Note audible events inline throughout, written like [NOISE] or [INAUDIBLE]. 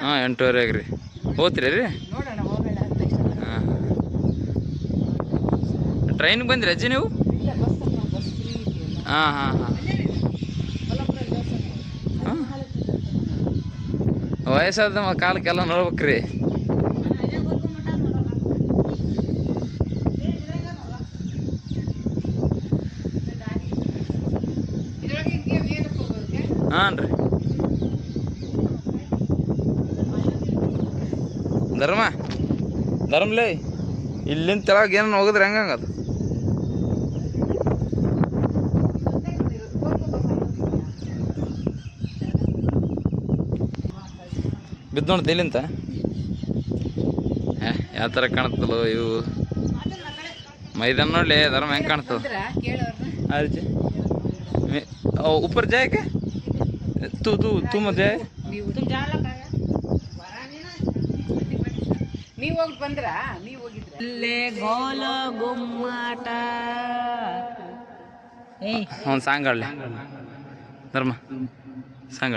ಹಾಂ ಎಂಟೂವರೆ ಆಗ್ರಿ. ಹೋಗ್ತೀರಿ ರೀ ಹಾಂ ಟ್ರೈನ್ಗೆ ಬಂದ್ರಿ ಅಜ್ಜಿ ನೀವು? ಹಾಂ ಹಾಂ ಹಾಂ. ವಯಸ್ಸಾದ ಕಾಲಕ್ಕೆಲ್ಲ ನೋಡ್ಬೇಕ್ರಿ. ಹಾಂ ರೀ ಧರ್ಮ? ಧರ್ಮಲೇ ಇಲ್ಲಿಂದ ಕೆಳಗೆ ಏನೋ ಹೋಗಿದ್ರೆ ಅದು? ಬಿದ್ದು ನೋಡ್ತಿ ಇಲ್ಲಿಂತ? ಯಾವ ಥರ ಕಾಣ್ತಲ್ಲ ಇವು? ಮೈದಾನ ನೋಡ್ಲಿ, ಧರ್ಮ ಹೆಂಗೆ ಕಾಣ್ತದ? ಅರ್ಜಿ ಉಪ್ಪರ್ ಜಾಯಕ್ಕೆ? ತುಂಬ ಜಾಯ ನೀವು ಹೋಗಿ ಬಂದ್ರ? ನೀವು ಹೋಗಿದ್ರ? ಅಲ್ಲೇ ಗೋಲ ಗುಮ್ಮಾಟ. ಏಯ್ ಅವ್ನು song Dharma. Song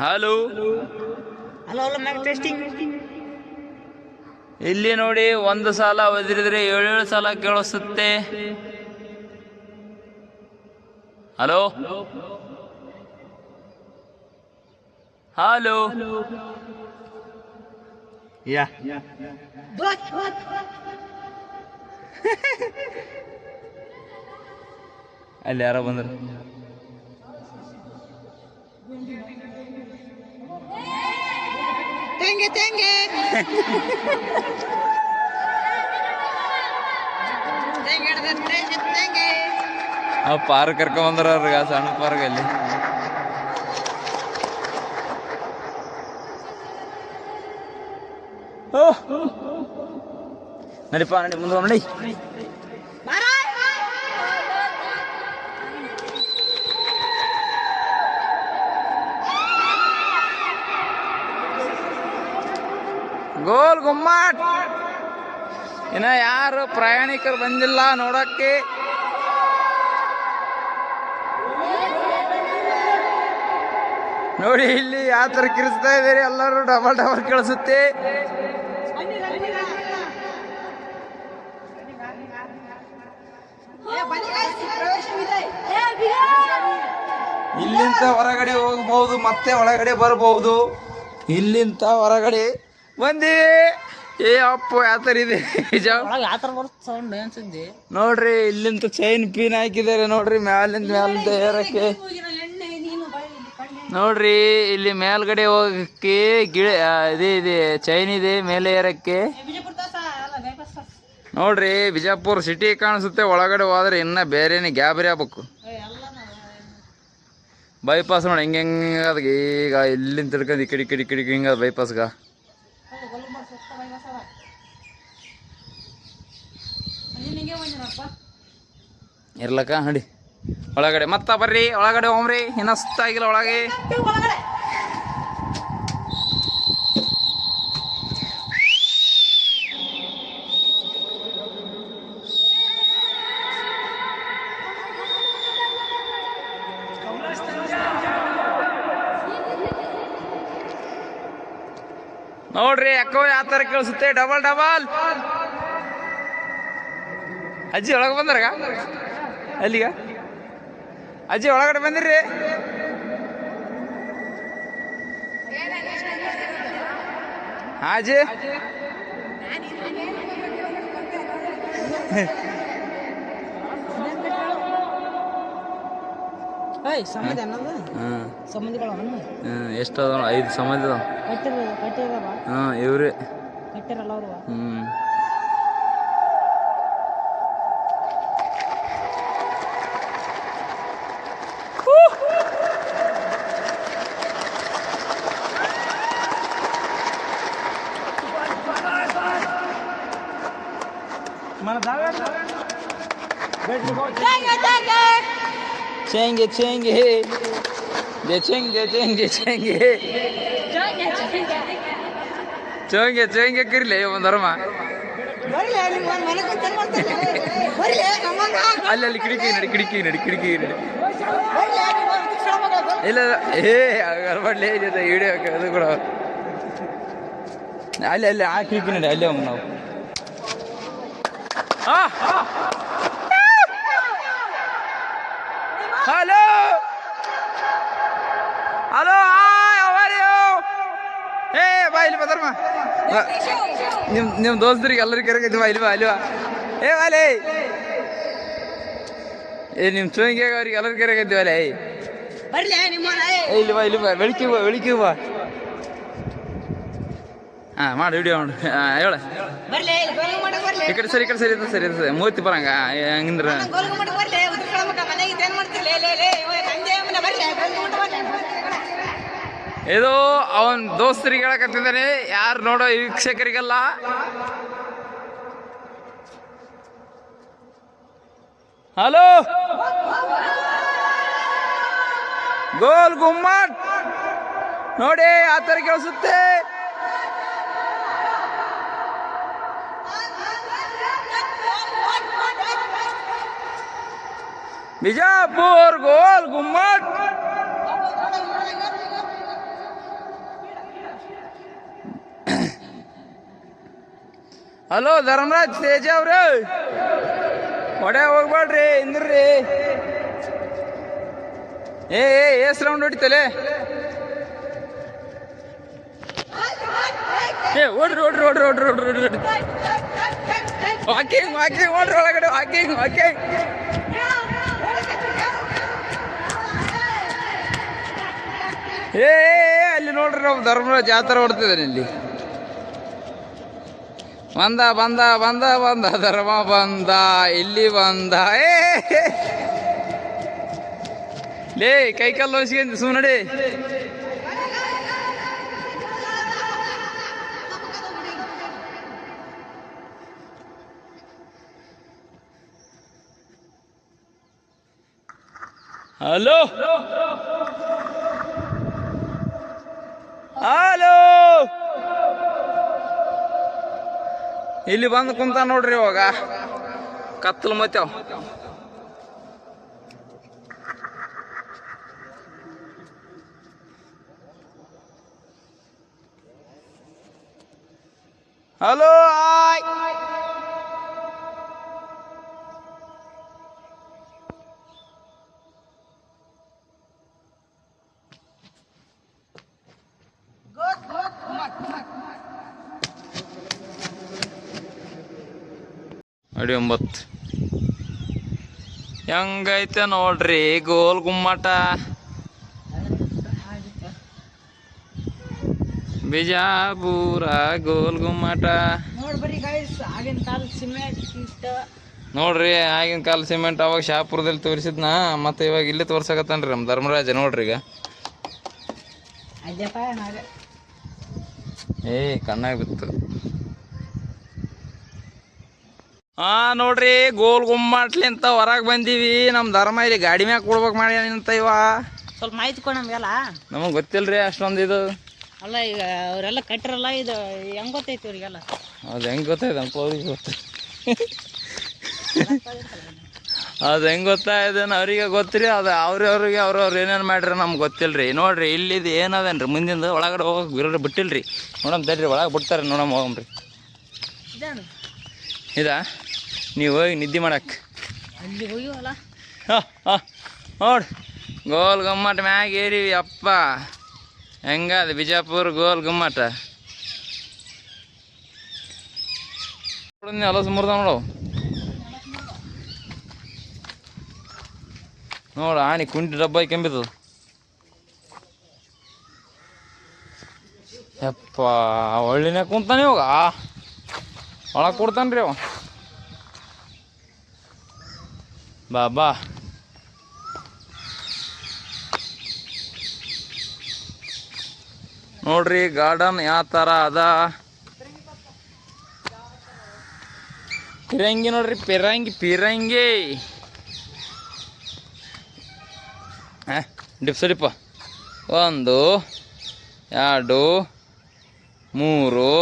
hello. Hello hello mic testing ಇಲ್ಲಿ ನೋಡಿ ಒಂದು ಸಾಲ ಒದಿರಿದ್ರೆ ಏಳೇಳು ಸಾಲ ಕೇಳಿಸುತ್ತೆ. ಹಲೋ. ಹಲೋ. ಯಾ [LAUGHS] ಅಲ್ಲಿ ಯಾರೋ ಬಂದ್ರು. ತೆಂಗೆ ತೆಂಗೆ ಆ ಪಾರ್ಕ್ ಕರ್ಕೊಂಡ್ ಬಂದ್ರ ಅವ್ರಿಗೆ ಆ ಸಣ್ಣ ಪಾರ್ಕ್ ಅಲ್ಲಿ. ನಡಿ, ಮುಂದೆ ಗೋಲ್ ಗುಮ್ಮಟ್. ಇನ್ನ ಯಾರು ಪ್ರಯಾಣಿಕರು ಬಂದಿಲ್ಲ ನೋಡಕ್ಕೆ. ನೋಡಿ, ಇಲ್ಲಿ ಯಾವ ಥರ ಕಿರಿಸ್ತಾ ಇದ್ದೀರಿ, ಎಲ್ಲರೂ ಡಬಲ್ ಡಬಲ್ ಕೇಳಿಸುತ್ತೆ. ಇಲ್ಲಿಂದ ಹೊರಗಡೆ ಹೋಗಬಹುದು ಮತ್ತೆ ಒಳಗಡೆ ಬರಬಹುದು. ಇಲ್ಲಿಂದ ಹೊರಗಡೆ ಬಂದಿ. ಏ ಅಪ್ಪು ಸೌಂಡ್ ಅನ್ಸಿದ್ದೆ ನೋಡ್ರಿ ಇಲ್ಲಿಂದ ಚೈನ್ ಪೀನ್ ಹಾಕಿದ್ದಾರೆ ನೋಡ್ರಿ ಮ್ಯಾಲಿಂದ ಮ್ಯಾಲಿಂದ ಏರಕ್ಕೆ. ನೋಡ್ರಿ ಇಲ್ಲಿ ಮೇಲ್ಗಡೆ ಹೋಗಕ್ಕೆ ಗಿಳ ಇದೇ ಇದೆ ಇದೆ ಚೈನ್ ಇದೆ ಮೇಲೆ ಏರಕ್ಕೆ. ನೋಡ್ರಿ ಬಿಜಾಪುರ ಸಿಟಿ ಕಾಣಿಸುತ್ತೆ ಒಳಗಡೆ ಹೋದ್ರೆ ಇನ್ನ ಬೇರೆನೇ ಗ್ಯಾಬರಿ ಆಗ್ಬೇಕು. ಬೈಪಾಸ್ ನೋಡಿ ಹೆಂಗೆ ಹೆಂಗೆ ಅದ ಈಗ ಎಲ್ಲಿಂದ ತಿಳ್ಕೊಂಡು ಈ ಕಿಡಿ ಕಿಡಿ ಕಿಡಿ ಹಿಂಗೆ ಬೈಪಾಸ್ಗ ಇರ್ಲಕ್ಕ ನಡಿ ಒಳಗಡೆ, ಮತ್ತ ಬರ್ರಿ, ಒಳಗಡೆ ಹೋಮ್ರಿ ಹಿನಸ್ತಾಗಿಲ್ಲ ಒಳಗೆ ನೋಡ್ರಿ ಅಕ್ಕೋ ಯಾವ ಕೇಳಿಸುತ್ತೆ. Double double. ಅಜ್ಜಿ ಒಳಗೆ ಬಂದ್ರಾಗ? ಅಲ್ಲಿಗ? ಅಜ್ಜಿ ಒಳಗಡೆ ಬಂದಿರಿ ಹಾ ಅಜ್ಜಿ. ಅನ್ನ ಎಷ್ಟು ಅದಾವ ಐದು ಸಮಾಧಿ ಕಟ್ಟಿರವ ಹ್ಮ್ ಇವ್ರಿ. ಕಟ್ಟಿರಲ್ಲ ಅವರು ಹ್ಮ್. ಚೆಂಗೆ ಚೆಂಗೆ ಜೆ ಚೆಂಗೆ ಚೆಂಗೆ ಚೆಂಗೆ ಚೋಂಗೆ ಚೋಂಗೆ ಕರಿಲೆ ಒಂದು ಧರ್ಮ ಅಲ್ಲಿ ಅಲ್ಲಿ ಕಿಟಕಿ ನಡಿ ಕಿಟಕಿ ನಡಿ ಕಿಟಕಿ ನಡಿ ಇಲ್ಲ ಏ ಗರ್ಬಡ್ಲಿ ವಿಡಿಯೋ ಅದು ಕೂಡ ಅಲ್ಲಿ ಅಲ್ಲಿ ಹಾಕಿ ನೋಡಿ ಅಲ್ಲಿ ಹೋಗ್ ನಾವು ಹಲೋ ಹಲೋ ಏ ಬಾ ಇಲ್ಲಿ ಬದರ್ಮ ನಿಮ್ ನಿಮ್ ದೋಸ್ತರಿಗೆ ಎಲ್ಲರಿಗೆ ಕರೆಕಿದ್ವಾ ಇಲ್ವಾ ಅಲ್ವಾ ಏ ವಾಲೆ ಏ ನಿಮ್ ಚೋಂಗಿ ಅವ್ರಿಗೆ ಎಲ್ಲರಿಗೆ ಕರೆಕಿದ್ವಲ್ಲ ಏ ಬರ್ಲಿ ನಿಮ್ಮ ಏ, ಇಲ್ಲಿ ಬಾ ಇಲ್ಲಿ ಬಾ ಬೆಳಿಗ್ಗೆ ಬಾ ಬೆಳಿಗ್ಗೆ ಬಾ ಹಾ ಮಾಡಿ ವಿಡಿಯೋ ಮಾಡು ಹಾಂ ಹೇಳ ಬರ್ಲಿ ಗೋಲ್ಗ ಮಾಡಕ್ ಬರ್ಲಿ ಈ ಕಡೆ ಸರಿ ಈ ಕಡೆ ಸರಿ ಇದೆ ಸರಿ ಇದೆ ಸರಿ ಮೂವತ್ತಿ ಬರಂಗ ಹಂಗಂದ್ರ ಗೋಲ್ಗ ಮಾಡಕ್ ಬರ್ಲಿ ಏದೋ ಅವನ್ ದೋಸ್ತರಿಗೆ ಹೇಳಕತ್ತಿದ್ದಾನೆ ಯಾರು ನೋಡೋ ವೀಕ್ಷಕರಿಗೆಲ್ಲ. ಹಲೋ? ಗೋಲ್ ಗುಮ್ಮಟ್. ನೋಡಿ, ಆ ಥರ ಕೇಳಿಸುತ್ತೆ. ಬಿಜಾಪುರ್ ಗೋಲ್ ಗುಮ್ಮಟ್. ಹಲೋ ಧರ್ಮರಾಜ್ ತೇಜ ಅವ್ರ. ಒಡೆ ಹೋಗ್ಬೇಡ್ರಿ ಇಂದ್ರಿ ಏ ಏ ಎಸ್ ರೌಂಡ್ ಹೊಡಿತಲೆ. ಏ ಓಡ್ರಿ ಓಡ್ರಿ ಓಡ್ರಿ ಓಡ್ರಿ ಓಡ್ರಿ ಓಡ್ರಿ ವಾಕಿಂಗ್ ವಾಕಿಂಗ್ ಓಡ್ರಿ ಒಳಗಡೆ ವಾಕಿಂಗ್ ವಾಕಿಂಗ್. ಏ, ಅಲ್ಲಿ ನೋಡ್ರಿ ನಾವು ಧರ್ಮರಾಜ್ ಯಾವ ಥರ ಹೊಡ್ತಿದ್ದಾನೆ ಇಲ್ಲಿ. ಬಂದ ಬಂದ ಬಂದ ಬಂದ, ಧರ್ಮ ಬಂದ, ಇಲ್ಲಿ ಬಂದ. ಏ. ಲೇ, ಕೈ ಕಲ್ಲು ಹೊಸ್ಕೊಂಡಿ ಸು ಹಲೋ. ಹಲೋ. ಇಲ್ಲಿ ಬಂದು ಕುಂತ ನೋಡ್ರಿ ಇವಾಗ. ಕತ್ತಲು ಮತ್ತೆ ಹಲೋ ಅಡಿ ಒಂಬತ್ತು. ಹೆಂಗೈತೆ ನೋಡ್ರಿ ಗೋಲ್ ಗುಮ್ಮಟ. ಬಿಜಾಪುರ ಗೋಲ್ ಗುಮ್ಮಟ. ನೋಡ್ರಿ ಆಗಿನ ಕಾಲ ಸಿಮೆಂಟ್ ಅವಾಗ ಶಾಪುರದಲ್ಲಿ ತೋರಿಸಿದ್ನ ಮತ್ತೆ ಇವಾಗ ಇಲ್ಲಿ ತೋರ್ಸಕತ್ತನ್ರಿ ನಮ್ಮ ಧರ್ಮರಾಜ ನೋಡ್ರಿ ಈಗ. ಏ ಕಣ್ಣಾಗ ಬಿತ್ತು. ಹಾ ನೋಡ್ರಿ ಗೋಲ್ ಗುಮ್ಮಟ್ಲಿಂತ ಹೊರಗೆ ಬಂದೀವಿ. ನಮ್ಮ ಧರ್ಮ ಇಲ್ಲಿ ಗಾಡಿ ಮ್ಯಾಗ ಕೊಡ್ಬೇಕು ಮಾಡಿ ಅಂತ ಇವ. ಸ್ವಲ್ಪ ಮಾಹಿತಿ ಕೊಡ ನಮ್ಗೆಲ್ಲ. ನಮಗೆ ಗೊತ್ತಿಲ್ರಿ ಅಷ್ಟೊಂದು ಇದು. ಅಲ್ಲ ಈಗ ಅವರೆಲ್ಲ ಕಟ್ಟಿರಲ್ಲ ಇದು ಹೆಂಗ್ ಗೊತ್ತೈತಿ ಇವ್ರಿಗೆಲ್ಲ? ಅದು ಹೆಂಗೆ ಗೊತ್ತಾಯ್ತು ಅವ್ರಿಗೆ ಗೊತ್ತ. ಅದು ಹೆಂಗೆ ಗೊತ್ತಾಯ್ದೇನು ಅವ್ರಿಗೆ ಗೊತ್ತ್ರಿ ಅದು ಅವ್ರವ್ರಿಗೆ ಅವ್ರವ್ರು ಏನೇನು ಮಾಡ್ರಿ ನಮ್ಗೆ ಗೊತ್ತಿಲ್ರಿ. ನೋಡ್ರಿ ಇಲ್ಲಿದು ಏನದೇನ್ರಿ ಮುಂದಿಂದ ಒಳಗಡೆ ಹೋಗಕ್ಕೆ ಬಿರೋರು ಬಿಟ್ಟಿಲ್ರಿ. ನೋಡಮ್ ತಡ್ರಿ ಒಳಗೆ ಬಿಡ್ತಾರೆ ನೋಡಮ್ ಹೋಗಮ್ರಿ. ಇದಾ? ನೀವು ಹೋಗಿ ನಿದ್ದೆ ಮಾಡಕ್ಕೆ ಅಲ್ಲಿ ಹೋಗಿವಲ್ಲ? ನೋಡಿ ಗೋಲ್ ಗುಮ್ಮಟ ಮ್ಯಾಗ ಏರಿವಿ ಅಪ್ಪ. ಹೆಂಗದ ಬಿಜಾಪುರ ಗೋಲ್ ಗುಮ್ಮಟ? ಹಲಸು ಮುರ್ದ ನೋಡು. ನೋಡು ಆಣಿ ಕುಂಟಿ ಡಬ್ಬ ಕೆಂಬಿದ್ದು ಯಪ್ಪ ಒಳ್ಳಿನ ಕುಂತಾನೆ ಇವಾಗ? ಒಳಗೆ ಕೊಡ್ತಾನ್ರಿ ಅವ. ಬಾ ಬಾ. ನೋಡ್ರಿ, ಗಾರ್ಡನ್ ಯಾವ ಥರ ಅದ. ಪಿರಂಗಿ ನೋಡ್ರಿ, ಪಿರಂಗಿ ಪಿರಂಗಿ. ಹಾಂ ಡಿಪ್ಸಡಿಪ್ಪ ಒಂದು, ಎರಡು, ಮೂರು.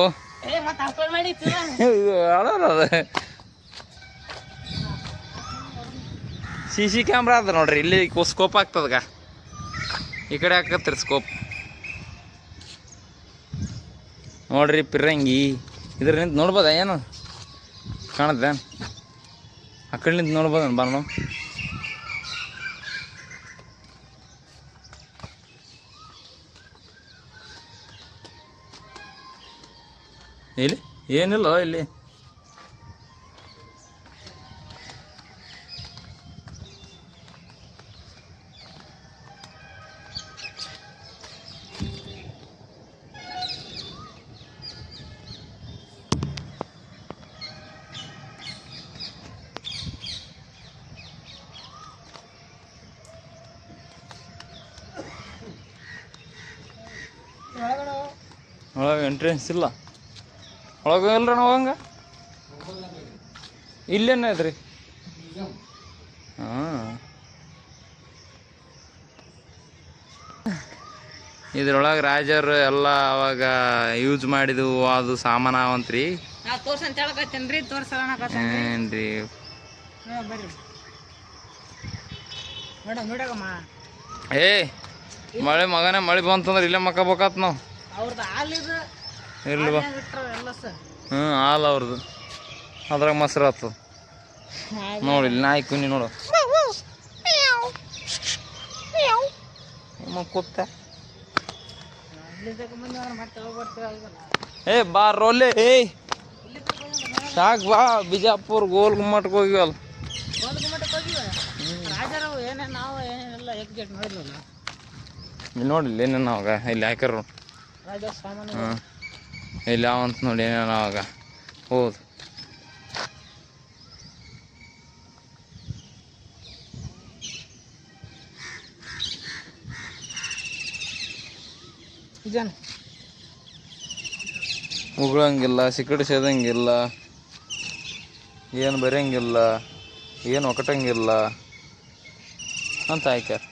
ಸಿ ಸಿ ಕ್ಯಾಮ್ರಾ ಅದ. ನೋಡ್ರಿ, ಇಲ್ಲಿ ಸ್ಕೋಪ್ ಆಗ್ತದಗ ಈ ಕಡೆ ಹಾಕತ್ರಿ ಸ್ಕೋಪ್ ನೋಡ್ರಿ ಪಿರಂಗಿ ಇದ್ರ ನಿಂತು ನೋಡ್ಬೋದ ಏನು? ಕಾಣತ್ತೆ. ಆ ಕಡೆ ನಿಂತು ನೋಡ್ಬೋದ ಬಾ ಇಲ್ಲಿ? ಏನಿಲ್ಲ ಇಲ್ಲಿ. ಒಳಗೆ ಎಂಟ್ರೆನ್ಸ್ ಇಲ್ಲ. ಒಳಗೆ ಇಲ್ರಿ ನಾವು ಹಂಗ? ಇಲ್ಲೇನ ಹಾಂ. ಇದ್ರೊಳಗೆ ರಾಜರು ಎಲ್ಲ ಅವಾಗ ಯೂಸ್ ಮಾಡಿದ್ವು ಅದು ಸಾಮಾನ ಅವಂತ್ರಿ. ಏನ್ರಿ? ಏ ಮಳೆ ಮಗನೇ ಮಳೆ ಬಂತಂದ್ರೆ ಇಲ್ಲೇ ಮಕ್ಕಬೇಕಾತ್ ನಾವು. ಅವ್ರದ್ದು ಹಾಲಿದು ಇರ್ಲಿ ಹ್ಞೂ ಹಾಲು ಅವ್ರದ್ದು ಅದ್ರಾಗ ಮೊಸರು ಆತು. ನೋಡಿ ನಾಯಿ ಕುನಿ ನೋಡು. ಕೂತ. ಏ, ಬಾ, ರೋಲೆ ಏಯ್. ಸಾಕ್ ಬಾ, ಬಿಜಾಪುರ್ ಗೋಲ್ ಗುಮ್ಮಟ್ಗೆ ಹೋಗಿವಲ್ಲ. ರಾಜರು ಏನೇನು ಅವಾಗ? ಇಲ್ಲಿ ಹಾಕ್ಯಾರ ಹಾಂ ಇಲ್ಲಿ ಅಂತ ನೋಡಿ ಏನೇನು ಆವಾಗ ಹೌದು ಜನ ಉಗುಳಂಗಿಲ್ಲ ಸಿಕ್ಕಡಿ ಸೇದಂಗಿಲ್ಲ ಏನು ಬರೆಯಂಗಿಲ್ಲ ಏನು ಒಕಟಂಗಿಲ್ಲ ಅಂತ ಹಾಕ್ಯಾರ